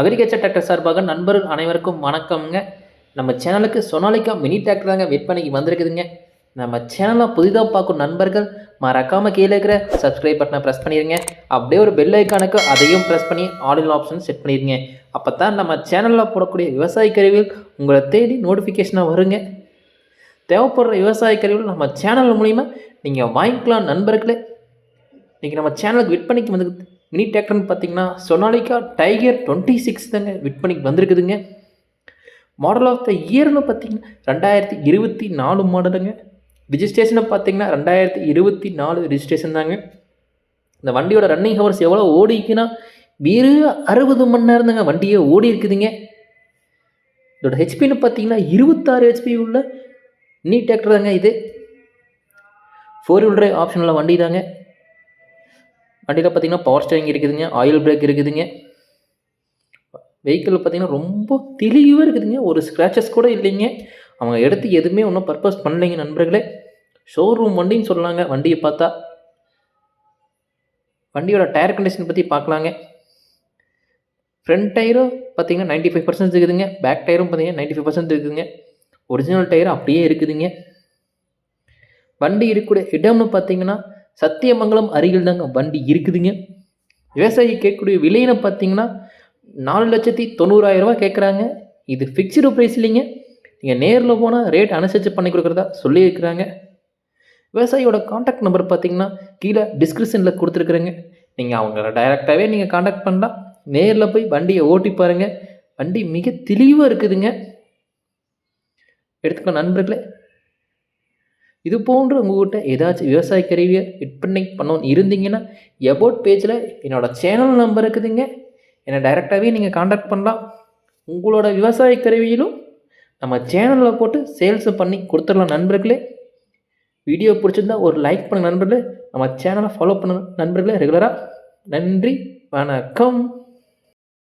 Agriculture tractor சார்பாக நண்பர்கள் அனைவருக்கும் வணக்கம்ங்க. நம்ம சேனலுக்கு சொனாலிக்கா மினி டிராக்டர் தாங்க விற்பனைக்கு வந்திருக்குதுங்க. நம்ம சேனலை புதிதாக பார்க்கும் நண்பர்கள் மறக்காமல் கீழே இருக்கிற சப்ஸ்கிரைப் பட்டனை ப்ரெஸ் பண்ணிடுங்க அப்படியே ஒரு பெல் ஐக்கானுக்கு அதையும் ப்ரெஸ் பண்ணி ஆடில் ஆப்ஷன் செட் பண்ணிடுங்க அப்போ தான் நம்ம சேனலில் போடக்கூடிய விவசாய கருவிகள் உங்களை தேடி நோட்டிஃபிகேஷனாக வருங்க. தேவைப்படுற விவசாய கருவிகள் நம்ம சேனல் மூலிமா நீங்கள் வாங்கிக்கலாம் நண்பர்களே. இன்றைக்கி நம்ம சேனலுக்கு விற்பனைக்கு வந்து மினி டிராக்டர்னு பார்த்தீங்கன்னா சொனாலிக்கா டைகர் டுவெண்ட்டி சிக்ஸ் தாங்க விற்பனைக்கு வந்திருக்குதுங்க. மாடல் ஆஃப் த இயர்னு பார்த்தீங்கன்னா ரெண்டாயிரத்தி இருபத்தி நாலு மாடலுங்க. ரிஜிஸ்ட்ரேஷனை பார்த்தீங்கன்னா ரெண்டாயிரத்தி இருபத்தி நாலு ரிஜிஸ்ட்ரேஷன் தாங்க. இந்த வண்டியோட ரன்னிங் ஹவர்ஸ் எவ்வளோ ஓடிக்குன்னா வெறும் அறுபது மணி நேரம் தாங்க வண்டியே ஓடி இருக்குதுங்க. இதோட ஹெச்பின்னு பார்த்தீங்கன்னா இருபத்தாறு ஹெச்பி உள்ள நீ டிராக்டர் தாங்க இது. ஃபோர் வீல் டிரைவ் ஆப்ஷனில் வண்டி தாங்க வண்டியில் பார்த்திங்கன்னா பவர் ஸ்டேரிங் இருக்குதுங்க ஆயில் பிரேக் இருக்குதுங்க. வெஹிக்கிள் பார்த்தீங்கன்னா ரொம்ப தெளிவாக இருக்குதுங்க. ஒரு ஸ்க்ராச்சஸ் கூட இல்லைங்க. அவங்க எடுத்து எதுவுமே ஒன்றும் பர்பஸ் பண்ணலைங்க நண்பர்களே. ஷோரூம் வண்டின்னு சொல்லலாங்க வண்டியை பார்த்தா. வண்டியோட டயர் கண்டிஷன் பற்றி பார்க்கலாங்க. ஃப்ரண்ட் டயரும் பார்த்தீங்கன்னா நைன்ட்டி ஃபைவ் பர்சன்ட் இருக்குதுங்க. பேக் டயரும் பார்த்தீங்கன்னா நைன்ட்டி ஃபைவ் பர்சன்ட் இருக்குதுங்க. ஒரிஜினல் டயர் அப்படியே இருக்குதுங்க. வண்டி இருக்கக்கூடிய இடம்னு பார்த்தீங்கன்னா சத்தியமங்கலம் அருகில் தாங்க வண்டி இருக்குதுங்க. விவசாயி கேட்கக்கூடிய விலைன்னு பார்த்தீங்கன்னா நாலு லட்சத்தி தொண்ணூறாயிரரூவா கேட்குறாங்க. இது ஃபிக்ஸ்டு ப்ரைஸ் இல்லைங்க. நீங்கள் நேரில் போனால் ரேட் அனுசரித்து பண்ணி கொடுக்குறதா சொல்லியிருக்கிறாங்க. விவசாயியோட காண்டாக்ட் நம்பர் பார்த்தீங்கன்னா கீழே டிஸ்கிரிப்ஷனில் கொடுத்துருக்குறேங்க. நீங்கள் அவங்கள டைரெக்டாகவே நீங்கள் காண்டாக்ட் பண்ணலாம். நேரில் போய் வண்டியை ஓட்டி பாருங்கள் வண்டி மிக தெளிவாக இருக்குதுங்க. எடுத்துக்கோ நண்பர்களே. இது போன்று உங்கள்கிட்ட ஏதாச்சும் விவசாய கருவியை விற்பனை பண்ணணும்னு இருந்தீங்கன்னா எபோட் பேஜில் என்னோடய சேனல் நம்பர் இருக்குதுங்க. என்னை டைரெக்டாகவே நீங்கள் காண்டாக்ட் பண்ணலாம். உங்களோட விவசாய கருவியிலும் நம்ம சேனலில் போட்டு சேல்ஸு பண்ணி கொடுத்துடலாம் நண்பர்களே. வீடியோ பிடிச்சிருந்தா ஒரு லைக் பண்ணுங்கள் நண்பர்களே. நம்ம சேனலை ஃபாலோ பண்ண நண்பர்களே. ரெகுலராக நன்றி. வணக்கம்.